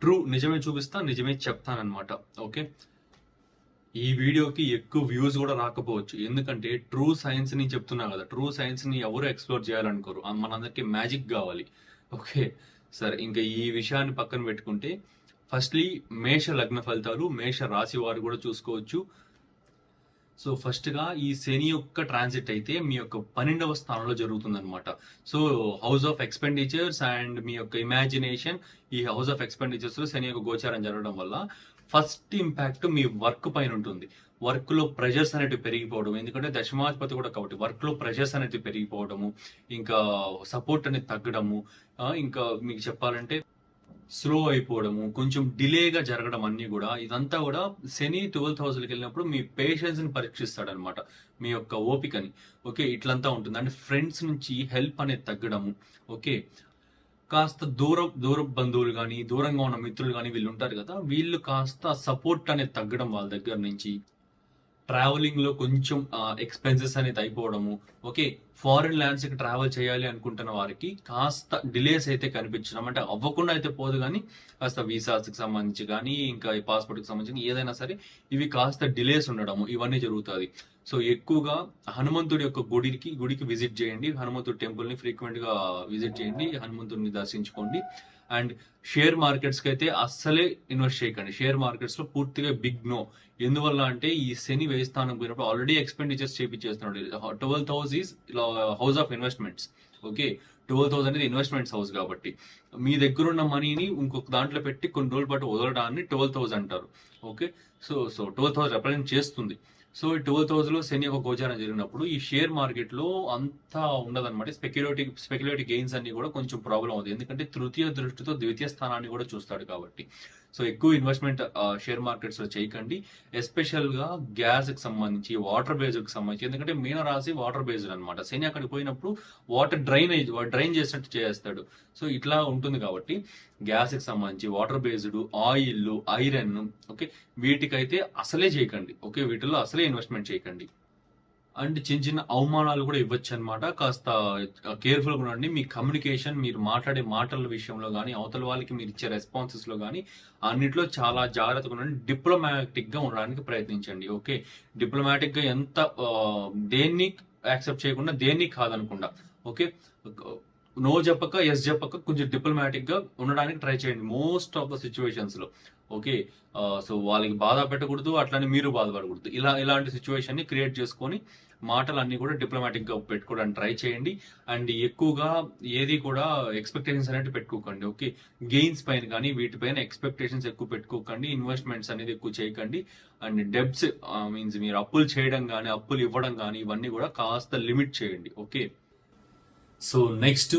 True నిజమే చూపిస్తా నిజమే చెప్తానన్నమాట ఓకే? ఈ వీడియోకి ఎక్కువ వ్యూస్ కూడా రాకపోవచ్చు. ఎందుకంటే ట్రూ సైన్స్ని చెప్తున్నా కదా ట్రూ సైన్స్ని ఎవరు ఎక్స్ప్లోర్ చేయాలనుకోరు. మనందరికీ మనందరికి మ్యాజిక్ కావాలి ఓకే? సరే ఇంకా ఈ విషయాన్ని పక్కన పెట్టుకుంటే ఫస్ట్లీ మేష లగ్న ఫలితాలు మేష రాశి వారు కూడా చూసుకోవచ్చు. సో ఫస్ట్గా ఈ శని యొక్క ట్రాన్సిట్ అయితే మీ యొక్క పన్నెండవ స్థానంలో జరుగుతుంది అనమాట so house of expenditures and మీ యొక్క ఇమాజినేషన్ ఈ హౌస్ ఆఫ్ ఎక్స్పెండిచర్స్లో శని యొక్క గోచారం జరగడం వల్ల ఫస్ట్ ఇంపాక్ట్ మీ వర్క్ పైన ఉంటుంది. వర్క్లో ప్రెషర్స్ అనేటివి పెరిగిపోవడం ఎందుకంటే దశమాధిపతి కూడా కాబట్టి వర్క్లో ప్రెషర్స్ అనేటివి పెరిగిపోవడము ఇంకా సపోర్ట్ అనేది తగ్గడము ఇంకా మీకు చెప్పాలంటే స్లో అయిపోవడము కొంచెం డిలేగా జరగడం అన్ని కూడా ఇదంతా కూడా శని ట్వెల్త్ హౌస్కి వెళ్ళినప్పుడు మీ పేషెన్స్ని పరీక్షిస్తాడనమాట పరీక్షిస్తాడు అనమాట మీ యొక్క ఓపికని. ఓకే ఇట్లంతా ఉంటుంది. అంటే ఫ్రెండ్స్ నుంచి హెల్ప్ అనేది తగ్గడము ఓకే. కాస్త దూర దూర బంధువులు కానీ దూరంగా ఉన్న మిత్రులు కానీ వీళ్ళు ఉంటారు కదా వీళ్ళు కాస్త సపోర్ట్ అనేది తగ్గడం వాళ్ళ దగ్గర నుంచి. ట్రావెలింగ్లో కొంచెం ఎక్స్పెన్సెస్ అనేది అయిపోవడము ఓకే ఫారిన్ ల్యాండ్స్కి ట్రావెల్ చేయాలి అనుకుంటున్న వారికి కాస్త డిలేస్ అయితే కనిపించడం. అంటే అవ్వకుండా అయితే పోదు కానీ కాస్త వీసాస్కి సంబంధించి కానీ ఇంకా ఈ పాస్పోర్ట్కి సంబంధించి ఏదైనా సరే ఇవి కాస్త డిలేస్ ఉండడము. ఇవన్నీ జరుగుతుంది. సో ఎక్కువగా హనుమంతుడి యొక్క గుడికి గుడికి విజిట్ చేయండి. హనుమంతుడి టెంపుల్ని ఫ్రీక్వెంట్గా విజిట్ చేయండి. హనుమంతుడిని దర్శించుకోండి. అండ్ షేర్ మార్కెట్స్కి అయితే అస్సలే ఇన్వెస్ట్ చేయకండి. షేర్ మార్కెట్స్లో పూర్తిగా బిగ్ నో. ఎందువల్ల అంటే ఈ శని వ్యయ పోయినప్పుడు already expenditures చేపించేస్తున్నాడు. Twelfth house is house of investments okay twelfth house అనేది ఇన్వెస్ట్మెంట్స్ హౌస్ కాబట్టి. మీ దగ్గర ఉన్న మనీని ఇంకొక దాంట్లో పెట్టి కొన్ని రోజుల పాటు వదలడాన్ని ట్వెల్త్ హౌస్ అంటారు. Okay so so twelfth house represent చేస్తుంది. సో ఈ ట్వెల్త్ హౌస్ శని ఒక గోచారం జరిగినప్పుడు ఈ షేర్ మార్కెట్లో అంతా ఉండదన్నమాట. స్పెక్యులేటివ్ స్పెక్యులేటివ్ గెయిన్స్ అన్ని కూడా కొంచెం ప్రాబ్లం అవుతుంది ఎందుకంటే తృతీయ దృష్టితో ద్వితీయ స్థానాన్ని కూడా చూస్తాడు కాబట్టి. సో ఎక్కువ ఇన్వెస్ట్మెంట్ షేర్ మార్కెట్స్లో చేయకండి. ఎస్పెషల్గా గ్యాస్కి గ్యాస్కి సంబంధించి వాటర్ బేస్డ్కి సంబంధించి. ఎందుకంటే మీన రాశి వాటర్ బేస్డ్ అనమాట శని అక్కడికి పోయినప్పుడు వాటర్ డ్రైనేజ్ డ్రైన్ చేసినట్టు చేస్తాడు. సో ఇట్లా ఉంటుంది కాబట్టి గ్యాస్కి సంబంధించి water based oil iron okay వీటికైతే అసలే చేయకండి. ఓకే వీటిలో అసలే ఇన్వెస్ట్మెంట్ చేయకండి. అండ్ చిన్న చిన్న అవమానాలు కూడా ఇవ్వచ్చు అనమాట కాస్త కేర్ఫుల్గా ఉండండి. మీ కమ్యూనికేషన్ మీరు మాట్లాడే మాటల విషయంలో కానీ అవతల వాళ్ళకి మీరు ఇచ్చే రెస్పాన్సెస్లో కానీ అన్నిట్లో చాలా జాగ్రత్తగా ఉండండి. డిప్లొమాటిక్గా ఉండడానికి ప్రయత్నించండి. ఓకే? డిప్లొమాటిక్గా ఎంత దేన్ని యాక్సెప్ట్ చేయకుండా దేన్ని కాదనకుండా. ఓకే? నో చెప్పక ఎస్ చెప్పక కొంచెం డిప్లొమాటిక్గా ఉండడానికి ట్రై చేయండి మోస్ట్ ఆఫ్ ద సిచ్యువేషన్స్లో. ఓకే? సో వాళ్ళకి బాధ పెట్టకూడదు అట్లానే మీరు బాధపడకూడదు. ఇలా ఇలాంటి సిచ్యువేషన్ని క్రియేట్ చేసుకొని మాటలు అన్ని కూడా డిప్లొమాటిక్గా పెట్టుకోవడానికి ట్రై చేయండి. అండ్ ఎక్కువగా ఏది కూడా ఎక్స్పెక్టేషన్స్ అనేది పెట్టుకోకండి ఓకే గెయిన్స్ పైన కానీ వీటిపైన ఎక్స్పెక్టేషన్స్ ఎక్కువ పెట్టుకోకండి. ఇన్వెస్ట్మెంట్స్ అనేది ఎక్కువ చేయకండి. అండ్ డెబ్ట్స్ మీన్స్ మీరు అప్పులు చేయడం కానీ అప్పులు ఇవ్వడం కానీ ఇవన్నీ కూడా కాస్త లిమిట్ చేయండి ఓకే సో నెక్స్ట్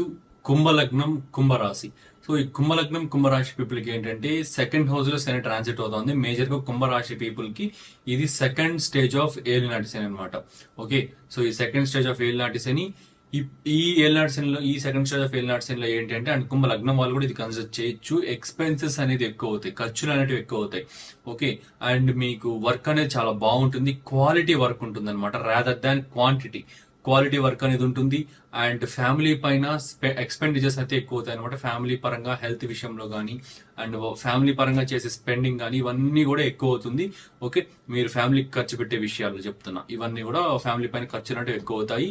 కుంభలగ్నం కుంభరాశి. సో ఈ కుంభలగ్నం కుంభరాశి పీపుల్కి ఏంటంటే సెకండ్ హౌస్లో శని ట్రాన్సిట్ అవుతుంది. మేజర్గా కుంభరాశి పీపుల్కి ఇది సెకండ్ స్టేజ్ ఆఫ్ ఏలినాటి శని అనమాట ఓకే సో ఈ సెకండ్ స్టేజ్ ఆఫ్ ఏలినాటి శని ఈ- ఈ ఏలినాటి శనిలో ఈ సెకండ్ స్టేజ్ ఆఫ్ ఏలినాటి శనిలో ఏంటంటే అండ్ కుంభ లగ్నం వాళ్ళు కూడా ఇది కన్సిడర్ చేయొచ్చు. ఎక్స్పెన్సెస్ అనేది ఎక్కువ అవుతాయి. ఖర్చులు అనేవి ఎక్కువ అవుతాయి. ఓకే అండ్ మీకు వర్క్ అనేది చాలా బాగుంటుంది. క్వాలిటీ వర్క్ ఉంటుంది అనమాట rather than quantity quality work అనేది ఉంటుంది. అండ్ ఫ్యామిలీ పైన ఎక్స్పెండిచర్స్ అయితే ఎక్కువ అవుతాయి అనమాట ఫ్యామిలీ పరంగా హెల్త్ విషయంలో కానీ అండ్ ఫ్యామిలీ పరంగా చేసే స్పెండింగ్ కానీ ఇవన్నీ కూడా ఎక్కువ అవుతుంది ఓకే? మీరు ఫ్యామిలీకి ఖర్చు పెట్టే విషయాలు చెప్తున్నా. ఇవన్నీ కూడా ఫ్యామిలీ పైన ఖర్చు అంటే ఎక్కువ అవుతాయి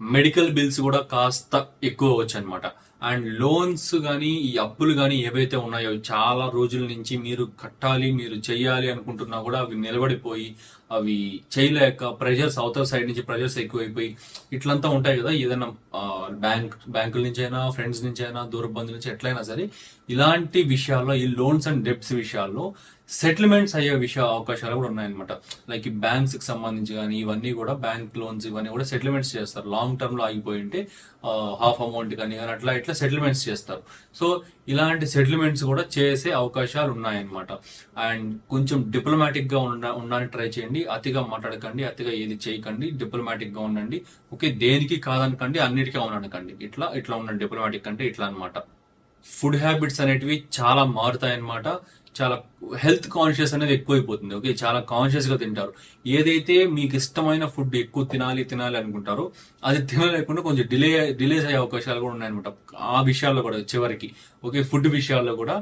మెడికల్ బిల్స్ కూడా కాస్త ఎక్కువ అవచ్చు అనమాట అండ్ లోన్స్ కానీ ఈ అప్పులు కానీ ఏవైతే ఉన్నాయో చాలా రోజుల నుంచి మీరు కట్టాలి మీరు చేయాలి అనుకుంటున్నా కూడా అవి నిలబడిపోయి అవి చేయలేక ప్రెషర్స్ అవతల సైడ్ నుంచి ప్రెషర్స్ ఎక్కువైపోయి ఇట్లంతా ఉంటాయి కదా ఏదైనా బ్యాంక్ బ్యాంకుల నుంచి అయినా ఫ్రెండ్స్ నుంచి అయినా దూర బంధువుల నుంచి ఎట్లయినా సరే ఇలాంటి విషయాల్లో ఈ లోన్స్ అండ్ డెప్స్ విషయాల్లో సెటిల్మెంట్స్ అయ్యే విషయ అవకాశాలు కూడా ఉన్నాయన్నమాట. లైక్ ఈ బ్యాంక్స్కి సంబంధించి కానీ ఇవన్నీ కూడా బ్యాంక్ లోన్స్ ఇవన్నీ కూడా సెటిల్మెంట్స్ చేస్తారు. లాంగ్ టర్మ్లో ఆగిపోయి ఉంటే హాఫ్ అమౌంట్ కానీ కానీ అట్లా ఇట్లా సెటిల్మెంట్స్ చేస్తారు. సో ఇలాంటి సెటిల్మెంట్స్ కూడా చేసే అవకాశాలు ఉన్నాయన్నమాట. అండ్ కొంచెం డిప్లొమాటిక్గా ఉండ ఉండడానికి ట్రై చేయండి. అతిగా మాట్లాడకండి. అతిగా ఏది చేయకండి. డిప్లొమాటిక్గా ఉండండి. ఓకే దేనికి కాదనకండి అన్నిటికీ అవుననకండి. ఇట్లా ఇట్లా ఉండండి. డిప్లొమాటిక్ అంటే ఇట్లా అన్నమాట. ఫుడ్ హ్యాబిట్స్ అనేటివి చాలా మారుతాయి అన్నమాట చాలా హెల్త్ కాన్షియస్ అనేది ఎక్కువైపోతుంది ఓకే? చాలా కాన్షియస్గా తింటారు. ఏదైతే మీకు ఇష్టమైన ఫుడ్ ఎక్కువ తినాలి తినాలి అనుకుంటారో అది తినలేకుండా కొంచెం డిలే డిలేస్ అయ్యే అవకాశాలు కూడా ఉన్నాయన్నమాట. ఆ విషయాల్లో కూడా చివరికి ఓకే? ఫుడ్ విషయాల్లో కూడా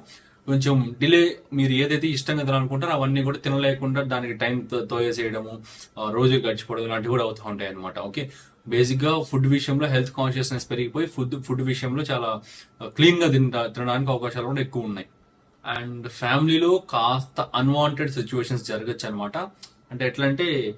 కొంచెం డిలే మీరు ఏదైతే ఇష్టంగా తినాలనుకుంటారో అవన్నీ కూడా తినలేకుండా దానికి టైం తోయేసేయడము ఆ, రోజులు గడిచిపోవడం ఇలాంటివి కూడా అవుతూ ఉంటాయి అనమాట ఓకే? బేసిక్గా ఫుడ్ విషయంలో హెల్త్ కాన్షియస్నెస్ పెరిగిపోయి ఫుడ్ ఫుడ్ విషయంలో చాలా క్లీన్గా తిన తినడానికి అవకాశాలు కూడా ఎక్కువ ఉన్నాయి. అండ్ ఫ్యామిలీలో కాస్త అన్వాంటెడ్ సిచ్యువేషన్స్ జరగచ్చు అనమాట అంటే ఎట్లా అంటే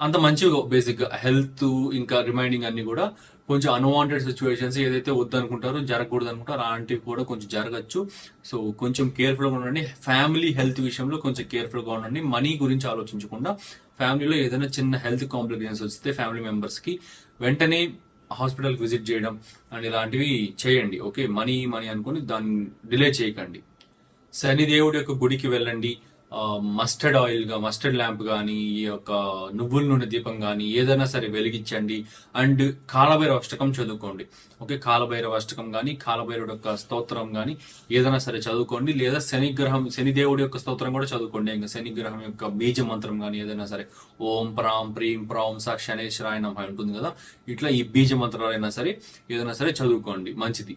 అంత మంచిగా బేసిక్గా హెల్త్ ఇంకా రిమైండింగ్ అన్ని కూడా కొంచెం అన్వాంటెడ్ సిచ్యువేషన్స్ ఏదైతే వద్దనుకుంటారో జరగకూడదు అనుకుంటారో అలాంటివి కూడా కొంచెం జరగచ్చు. సో కొంచెం కేర్ఫుల్గా ఉండండి. ఫ్యామిలీ హెల్త్ విషయంలో కొంచెం కేర్ఫుల్గా ఉండండి. మనీ గురించి ఆలోచించకుండా ఫ్యామిలీలో ఏదైనా చిన్న హెల్త్ కాంప్లికేషన్స్ వస్తే ఫ్యామిలీ మెంబర్స్కి వెంటనే హాస్పిటల్ విజిట్ చేయడం అండ్ ఇలాంటివి చేయండి. ఓకే మనీ మనీ అనుకుని దాన్ని డిలే చేయకండి. శనిదేవుడి యొక్క గుడికి వెళ్ళండి. మస్టర్డ్ ఆయిల్గా మస్టర్డ్ ల్యాంప్ కానీ ఈ యొక్క నువ్వుల నూనె దీపం కానీ ఏదైనా సరే వెలిగించండి. అండ్ కాలభైరవ అష్టకం చదువుకోండి. ఓకే కాలభైరవ అష్టకం కానీ కాలభైరవుడు యొక్క స్తోత్రం కానీ ఏదైనా సరే చదువుకోండి. లేదా శనిగ్రహం శనిదేవుడి యొక్క స్తోత్రం కూడా చదువుకోండి. ఇంకా శనిగ్రహం యొక్క బీజ మంత్రం కానీ ఏదైనా సరే. ఓం ప్రాం ప్రీం ప్రాం సా శనేశ్వరాయ ఉంటుంది కదా. ఇట్లా ఈ బీజ మంత్రాలైనా సరే ఏదైనా సరే చదువుకోండి. మంచిది.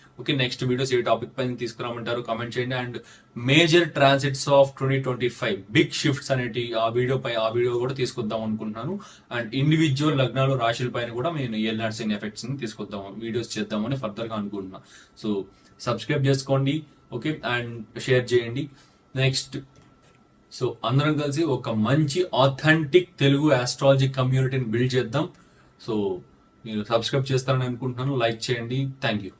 ఓకే నెక్స్ట్ వీడియోస్ ఏ టాపిక్ పైన తీసుకురామంటారు కామెంట్ చేయండి. And major transits of twenty twenty five big shifts అనేటి ఆ వీడియో పై ఆ వీడియో కూడా తీసుకొద్దాం అనుకుంటున్నాను. అండ్ ఇండివిజువల్ లగ్నాలు రాశుల పైన కూడా నేను ఎల్ నర్సింగ్ ఎఫెక్ట్స్ని తీసుకొద్దాం వీడియోస్ చేద్దామని ఫర్దర్గా అనుకుంటున్నా. సో సబ్స్క్రైబ్ చేసుకోండి ఓకే అండ్ షేర్ చేయండి. నెక్స్ట్ సో అందరం కలిసి ఒక మంచి ఆథెంటిక్ తెలుగు ఆస్ట్రాలజీ కమ్యూనిటీని బిల్డ్ చేద్దాం. సో మీరు సబ్స్క్రైబ్ చేస్తారని అనుకుంటున్నాను. లైక్ చేయండి. Thank you